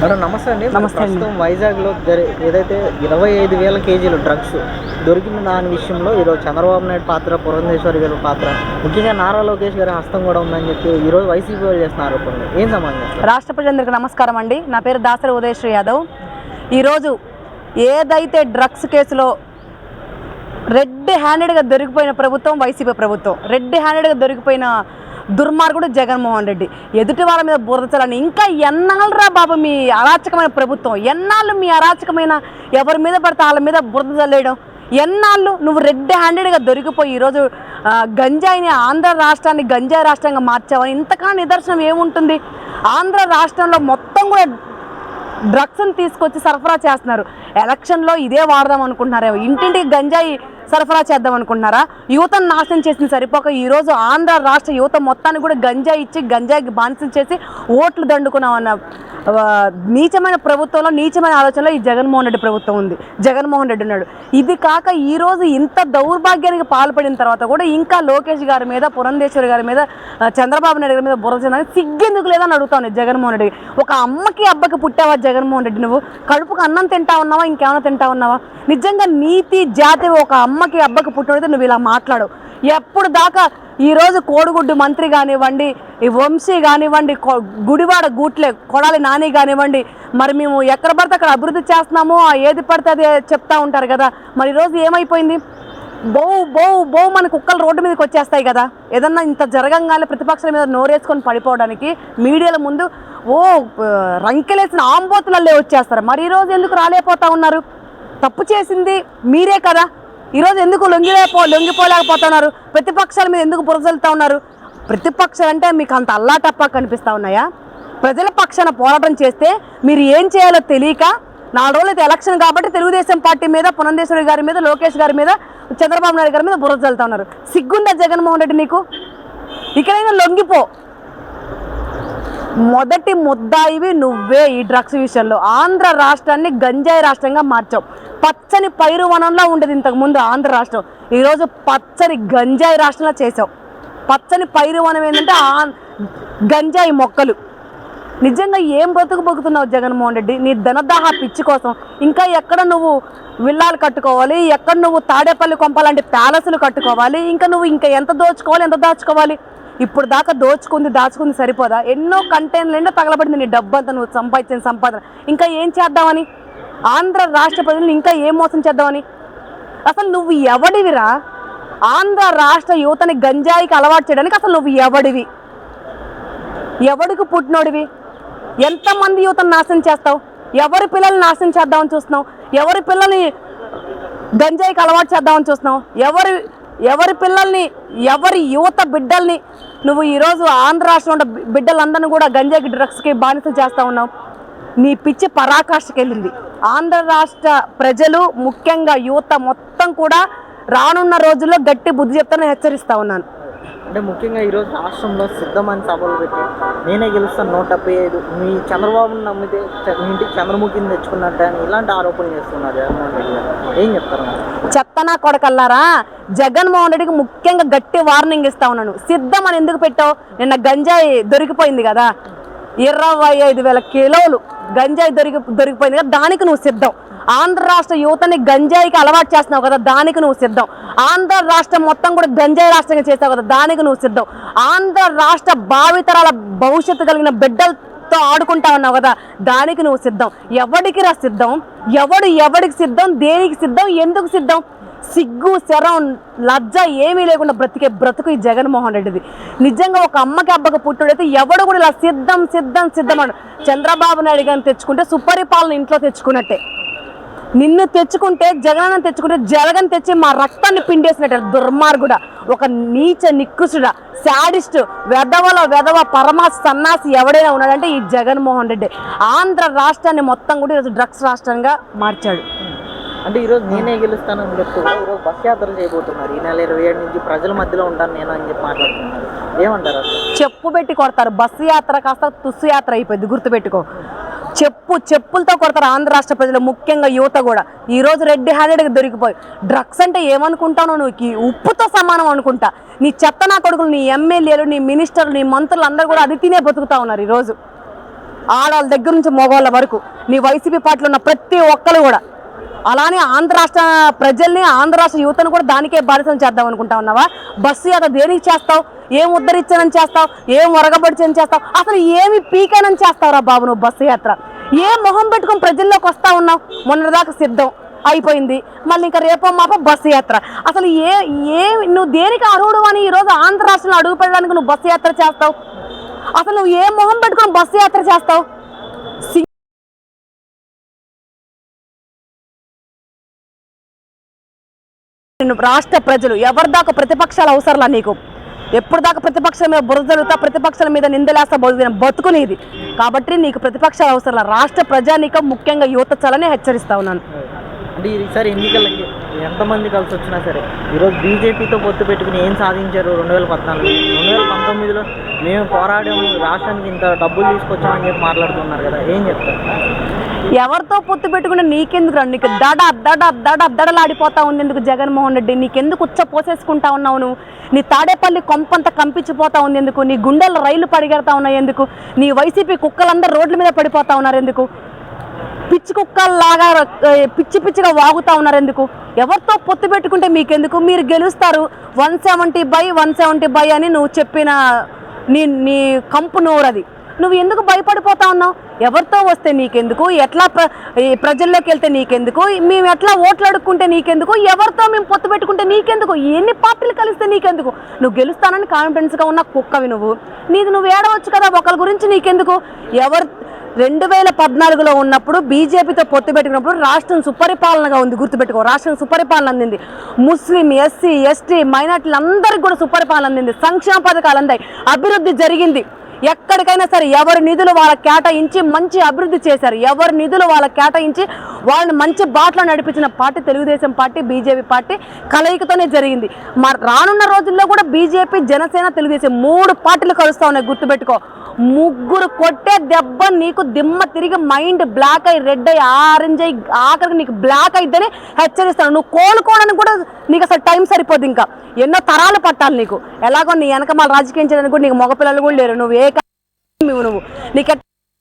Madam నమస్తే అండి. నమస్తే. ప్రస్తుతం వైజాగ్లో ఏదైతే ఇరవై ఐదు వేల కేజీలు డ్రగ్స్ దొరికిన దాని విషయంలో ఈరోజు చంద్రబాబు నాయుడు పాత్ర పురంధేశ్వరి గారి పాత్ర ముఖ్యంగా నారా లోకేష్ గారి హస్తం కూడా ఉందని చెప్పి ఈరోజు వైసీపీ వాళ్ళు చేస్తున్న ఆరోపణలు ఏం సమాధానం రాష్ట్ర ప్రజలందరికీ నమస్కారం అండి. నా పేరు దాసరి ఉదయశ్రీ యాదవ్. ఈరోజు ఏదైతే డ్రగ్స్ కేసులో రెడ్ హ్యాండెడ్గా దొరికిపోయిన ప్రభుత్వం వైసీపీ ప్రభుత్వం. రెడ్ హ్యాండెడ్గా దొరికిపోయిన దుర్మార్గుడు జగన్మోహన్ రెడ్డి. ఎదుటి వాళ్ళ మీద బురద చల్లని ఇంకా ఎన్నాళ్ళరా బాబు మీ అరాచకమైన ప్రభుత్వం? ఎన్నాళ్ళు మీ అరాచకమైన ఎవరి మీద పడితే వాళ్ళ మీద బురద చల్లేయడం? ఎన్నాళ్ళు నువ్వు రెడ్ హ్యాండెడ్గా దొరికిపోయి ఈరోజు గంజాయిని ఆంధ్ర రాష్ట్రాన్ని గంజాయి రాష్ట్రంగా మార్చావని ఇంతకన్నా నిదర్శనం ఏముంటుంది? ఆంధ్ర రాష్ట్రంలో మొత్తం కూడా డ్రగ్స్ని తీసుకొచ్చి సరఫరా చేస్తున్నారు. ఎలక్షన్లో ఇదే వాడదాం అనుకుంటున్నారేమో. ఇంటింటికి గంజాయి సరఫరా చేద్దాం అనుకుంటున్నారా? యువతను నాశనం చేసిన సరిపోక ఈరోజు ఆంధ్ర రాష్ట్ర యువత మొత్తాన్ని కూడా గంజా ఇచ్చి గంజాయికి బానిసం చేసి ఓట్లు దండుకున్నామన్న నీచమైన ప్రభుత్వంలో నీచమైన ఆలోచనలో ఈ జగన్మోహన్ రెడ్డి ప్రభుత్వం ఉంది. జగన్మోహన్ రెడ్డి ఉన్నాడు. ఇది కాక ఈరోజు ఇంత దౌర్భాగ్యానికి పాల్పడిన తర్వాత కూడా ఇంకా లోకేష్ గారి మీద పురంధేశ్వరి గారి మీద చంద్రబాబు నాయుడు గారి మీద బుర్ర సిగ్గెందుకు లేదని అడుగుతాను జగన్మోహన్ రెడ్డి ఒక అమ్మకి అబ్బకి పుట్టావా జగన్మోహన్ రెడ్డి నువ్వు? కడుపుకు అన్నం తింటా ఉన్నావా? ఇంకేమైనా తింటా ఉన్నావా? నిజంగా నీతి జాతి ఒక అమ్మ అమ్మకి అబ్బకి పుట్టినడితే నువ్వు ఇలా మాట్లాడవు ఎప్పుడు దాకా ఈరోజు కోడిగుడ్డు మంత్రి కానివ్వండి ఈ వంశీ కానివ్వండి కొ- గుడివాడ గూట్లే కొడాలి నాని కానివ్వండి మరి మేము ఎక్కడ పడితే అక్కడ అభివృద్ధి చేస్తున్నామో ఏది పడితే అది చెప్తా ఉంటారు కదా. మరి ఈరోజు ఏమైపోయింది? బౌ బౌ బౌ మన కుక్కలు రోడ్డు మీదకి వచ్చేస్తాయి కదా. ఏదన్నా ఇంత జరగంగానే ప్రతిపక్షాల మీద నోరేసుకొని పడిపోవడానికి మీడియాల ముందు ఓ రంకెలేసిన ఆంబోతులల్లే వచ్చేస్తారు. మరి ఈరోజు ఎందుకు రాలేకపోతా ఉన్నారు? తప్పు చేసింది మీరే కదా. ఈరోజు ఎందుకు లొంగిలేపో లొంగిపోలేకపోతున్నారు? ప్రతిపక్షాల మీద ఎందుకు బురజలుతా ఉన్నారు? ప్రతిపక్షాలు అంటే మీకు అంత అల్లాటప్ప కనిపిస్తా ఉన్నాయా? ప్రజల పక్షాన పోరాటం చేస్తే మీరు ఏం చేయాలో తెలియక నాలుగు రోజులైతే ఎలక్షన్ కాబట్టి తెలుగుదేశం పార్టీ మీద పునందేశ్వరి గారి మీద లోకేష్ గారి మీద చంద్రబాబు నాయుడు గారి మీద బురద చల్లుతా ఉన్నారు. సిగ్గుందా జగన్మోహన్ రెడ్డి నీకు? ఇక్కడైనా లొంగిపో. మొదటి ముద్దాయివి నువ్వే ఈ డ్రగ్స్ విషయంలో. ఆంధ్ర రాష్ట్రాన్ని గంజాయి రాష్ట్రంగా మార్చావు. పచ్చని పైరు వనంలో ఉండేది ఇంతకు ముందు ఆంధ్ర రాష్ట్రం. ఈరోజు పచ్చని గంజాయి రాష్ట్రంలో చేసావు పచ్చని పైరు వనం ఏంటంటే ఆ గంజాయి మొక్కలు. నిజంగా ఏం బ్రతుకు బతుకుతున్నావు జగన్మోహన్ రెడ్డి? నీ ధనదాహ పిచ్చి కోసం. ఇంకా ఎక్కడ నువ్వు విల్లాలు కట్టుకోవాలి? ఎక్కడ నువ్వు తాడేపల్లి కొంపలాంటి ప్యాలెస్లు కట్టుకోవాలి? ఇంకా నువ్వు ఇంకా ఎంత దోచుకోవాలి ఎంత దాచుకోవాలి? ఇప్పుడు దాకా దోచుకుంది దాచుకుంది సరిపోదా? ఎన్నో కంటైనర్లు ఎన్నో తగలబడింది నీ డబ్బంతా నువ్వు సంపాదించిన సంపాదన. ఇంకా ఏం చేద్దామని? ఆంధ్ర రాష్ట్ర ప్రజలను ఇంకా ఏం మోసం చేద్దామని? అసలు నువ్వు ఎవడివిరా? ఆంధ్ర రాష్ట్ర యువతని గంజాయికి అలవాటు చేయడానికి అసలు నువ్వు ఎవడివి? ఎవడికి పుట్టినోడివి? ఎంతమంది యువతను నాశనం చేస్తావు? ఎవరి పిల్లల్ని నాశనం చేద్దామని చూస్తున్నావు? ఎవరి పిల్లల్ని గంజాయికి అలవాటు చేద్దామని చూస్తున్నావు? ఎవరి ఎవరి పిల్లల్ని ఎవరి యువత బిడ్డల్ని నువ్వు ఈరోజు ఆంధ్ర రాష్ట్రంలో ఉన్న బిడ్డలందరినీ కూడా గంజాయికి డ్రగ్స్కి బానిసలు చేస్తూ ఉన్నావు? నీ పిచ్చి పరాకాష్ఠకి వెళ్ళింది ఆంధ్ర రాష్ట్ర ప్రజలు ముఖ్యంగా యువత మొత్తం కూడా రానున్న రోజుల్లో గట్టి బుద్ధి చెప్తానని హెచ్చరిస్తా ఉన్నాను. అంటే ముఖ్యంగా ఈరోజు రాష్ట్రంలో సిద్ధమని సభలు పెట్టి నేనే గెలుస్తాను నూట డెబ్బై ఐదు. మీ చంద్రబాబుని నమ్మితే మీ ఇంటికి చంద్రముఖిని తెచ్చుకున్నట్టు అని ఇలాంటి ఆరోపణలు చేస్తున్నారు జగన్మోహన్ రెడ్డి గారు. ఏం చెప్తారు? చెత్తనా కొడకల్లారా? జగన్మోహన్ రెడ్డికి ముఖ్యంగా గట్టి వార్నింగ్ ఇస్తా ఉన్నాను. సిద్ధం అని ఎందుకు పెట్టావు? నిన్న గంజాయి దొరికిపోయింది కదా. ఇరవై ఐదు వేల కిలోలు గంజాయి దొరికి దొరికిపోయింది కదా దానికి నువ్వు సిద్ధం. ఆంధ్ర రాష్ట్ర యువతని గంజాయికి అలవాటు చేస్తున్నావు కదా దానికి నువ్వు సిద్ధం. ఆంధ్ర రాష్ట్రం మొత్తం కూడా గంజాయి రాష్ట్రంగా చేసావు కదా దానికి నువ్వు సిద్ధం. ఆంధ్ర రాష్ట్ర భావితరాల భవిష్యత్తు కలిగిన బిడ్డలతో ఆడుకుంటా ఉన్నావు కదా దానికి నువ్వు సిద్ధం. ఎవడికి రా సిద్ధం? ఎవడు ఎవడికి సిద్ధం? దేనికి సిద్ధం? ఎందుకు సిద్ధం? సిగ్గు శరం లజ్జ ఏమీ లేకుండా బ్రతికే బ్రతుకు ఈ జగన్మోహన్ రెడ్డిది. నిజంగా ఒక అమ్మకి అబ్బకి పుట్టుడైతే ఎవడు కూడా ఇలా సిద్ధం సిద్ధం సిద్ధం అన్నాడు చంద్రబాబు నాయుడు గారిని తెచ్చుకుంటే సుపరిపాలన ఇంట్లో తెచ్చుకున్నట్టే. నిన్ను తెచ్చుకుంటే జగనన్న తెచ్చుకుంటే జగన్ తెచ్చి మా రక్తాన్ని పిండేసినట్టు. దుర్మార్గుడ ఒక నీచ నిక్కుసుడ శాడిస్ట్ వెధవల వెధవ పరమ సన్నాసి ఎవడైనా ఉన్నాడంటే ఈ జగన్మోహన్ రెడ్డి. ఆంధ్ర రాష్ట్రాన్ని మొత్తం కూడా ఈరోజు డ్రగ్స్ రాష్ట్రంగా మార్చాడు. అంటే ఈరోజు నేనే గెలుస్తానని చెప్తూ ఈరోజు బస్ యాత్ర చేయబోతున్నారు. ఈ నెల ఇరవై ఏడు నుంచి ప్రజల మధ్యలో ఉంటాను నేను అని చెప్పి మాట్లాడుతున్నారు. ఏమంటారు చెప్పు పెట్టి కొడతారు. బస్సు యాత్ర కాస్త తుస్సు యాత్ర అయిపోయింది. గుర్తుపెట్టుకో. చెప్పు చెప్పులతో కొడతారు ఆంధ్ర రాష్ట్ర ప్రజలు ముఖ్యంగా యువత కూడా. ఈరోజు రెడ్డి హ్యాండెడ్గా దొరికిపోయి డ్రగ్స్ అంటే ఏమనుకుంటానో నువ్వు ఉప్పుతో సమానం అనుకుంటా. నీ చెత్త నా కొడుకులు నీ ఎమ్మెల్యేలు నీ మినిస్టర్లు నీ మంత్రులు అందరూ కూడా అది తినే బతుకుతా ఉన్నారు ఈరోజు. ఆడవాళ్ళ దగ్గర నుంచి మగవాళ్ళ వరకు. నీ వైసీపీ పార్టీలో ఉన్న ప్రతి ఒక్కరు కూడా అలానే ఆంధ్ర రాష్ట్ర ప్రజల్ని ఆంధ్ర రాష్ట్ర యువతను కూడా దానికే బాధితం చేద్దాం అనుకుంటా ఉన్నావా? బస్సు యాత్ర దేనికి చేస్తావు? ఏం ఉద్ధరించనని చేస్తావు? ఏం ఒరగబడిచని చేస్తావు? అసలు ఏమి పీకానని చేస్తావురా బాబు నువ్వు బస్సు యాత్ర? ఏ మొహం పెట్టుకుని ప్రజల్లోకి వస్తా ఉన్నావు? మొన్నటిదాకా సిద్ధం అయిపోయింది. మళ్ళీ ఇంకా రేపో మాప బస్సు యాత్ర. అసలు ఏ ఏ నువ్వు దేనికి అర్హుడు అని ఈరోజు ఆంధ్ర రాష్ట్రంలో అడుగు పెట్టడానికి నువ్వు బస్సు యాత్ర చేస్తావు? అసలు నువ్వు ఏ మొహం పెట్టుకుని బస్సు యాత్ర చేస్తావు? రాష్ట్ర ప్రజలు ఎవరి దాకా ప్రతిపక్షాలు అవసరంలా నీకు? ఎప్పుడు దాకా ప్రతిపక్షాల మీద బురద జరుగుతా ప్రతిపక్షాల మీద నిందలేస్తా బతుకుని బతుకునేది కాబట్టి నీకు ప్రతిపక్షాలు అవసరంలా? రాష్ట్ర ప్రజానీకం ముఖ్యంగా యువత చాలని హెచ్చరిస్తా ఉన్నాను. అంటే ఈసారి ఎన్నికలకి ఎంతమంది కలిసి వచ్చినా సరే ఈరోజు బీజేపీతో పొత్తు పెట్టుకుని ఏం సాధించారు రెండు వేల పద్నాలుగు రెండు వేల పంతొమ్మిదిలో మేము పోరాడాము రాష్ట్రానికి ఇంత డబ్బులు తీసుకొచ్చామని చెప్పి మాట్లాడుతున్నారు కదా ఏం చెప్తారు? ఎవరితో పొత్తు పెట్టుకుని నీకెందుకు రండి నీకు దడ దడ దడ దడలాడిపోతా ఉంది ఎందుకు జగన్మోహన్ రెడ్డి? నీకెందుకు ఉచ్చ పోసేసుకుంటా ఉన్నావు నువ్వు? నీ తాడేపల్లి కొంపంత కంపించిపోతా ఉంది ఎందుకు? నీ గుండెల రైలు పరిగెడతా ఉన్నాయి ఎందుకు? నీ వైసీపీ కుక్కలందరూ రోడ్ల మీద పడిపోతా ఉన్నారు ఎందుకు? పిచ్చి కుక్కల్లాగా పిచ్చి పిచ్చిగా వాగుతా ఉన్నారు ఎందుకు ఎవరితో పొత్తు పెట్టుకుంటే మీకెందుకు? మీరు గెలుస్తారు. One seventy by one seventy by అని నువ్వు చెప్పిన నీ నీ కంపు నోరది. నువ్వు ఎందుకు భయపడిపోతా ఉన్నావు? ఎవరితో వస్తే నీకెందుకు? ఎట్లా ప్ర ఈ ప్రజల్లోకి వెళ్తే నీకెందుకు? మేము ఎట్లా ఓట్లు అడుక్కుంటే నీకెందుకు? ఎవరితో మేము పొత్తు పెట్టుకుంటే నీకెందుకు? ఎన్ని పార్టీలు కలిస్తే నీకెందుకు? నువ్వు గెలుస్తానని కాన్ఫిడెన్స్గా ఉన్న కుక్కవి నువ్వు. నీది నువ్వు ఏడవచ్చు కదా ఒకరి గురించి నీకెందుకు? ఎవరు రెండు వేల పద్నాలుగులో ఉన్నప్పుడు బీజేపీతో పొత్తు పెట్టుకున్నప్పుడు రాష్ట్రం సుపరిపాలనగా ఉంది గుర్తుపెట్టుకో. రాష్ట్రం సుపరిపాలన అందింది. ముస్లిం ఎస్సీ ఎస్టీ మైనార్టీలు అందరికి కూడా సుపరిపాలన అందింది. సంక్షేమ పథకాలు అందాయి. అభివృద్ధి జరిగింది. ఎక్కడికైనా సరే ఎవరి నిధులు వాళ్ళ కేటాయించి మంచి అభివృద్ధి చేశారు. ఎవరి నిధులు వాళ్ళ కేటాయించి వాళ్ళని మంచి బాటలో నడిపించిన party Telugu Desam party BJP party కలయికతోనే జరిగింది. మరి రానున్న రోజుల్లో కూడా బీజేపీ జనసేన తెలుగుదేశం మూడు పార్టీలు కలుస్తూ ఉన్నాయి గుర్తుపెట్టుకో. ముగ్గురు కొట్టే దెబ్బ నీకు దిమ్మ తిరిగి మైండ్ బ్లాక్ అయ్యి రెడ్ అయ్యి ఆరెంజ్ అయ్యి ఆఖరికి నీకు బ్లాక్ అయిద్దని హెచ్చరిస్తాను. నువ్వు కోలుకోవడానికి కూడా నీకు అసలు టైం సరిపోదు ఇంకా. ఎన్నో తరాలు పట్టాలి నీకు. ఎలాగో నీ వెనక మళ్ళీ రాజకీయం చేయడానికి కూడా నీకు మగపిల్లలు కూడా లేరు. నువ్వు ఏ నువ్వు నువ్వు. నీకు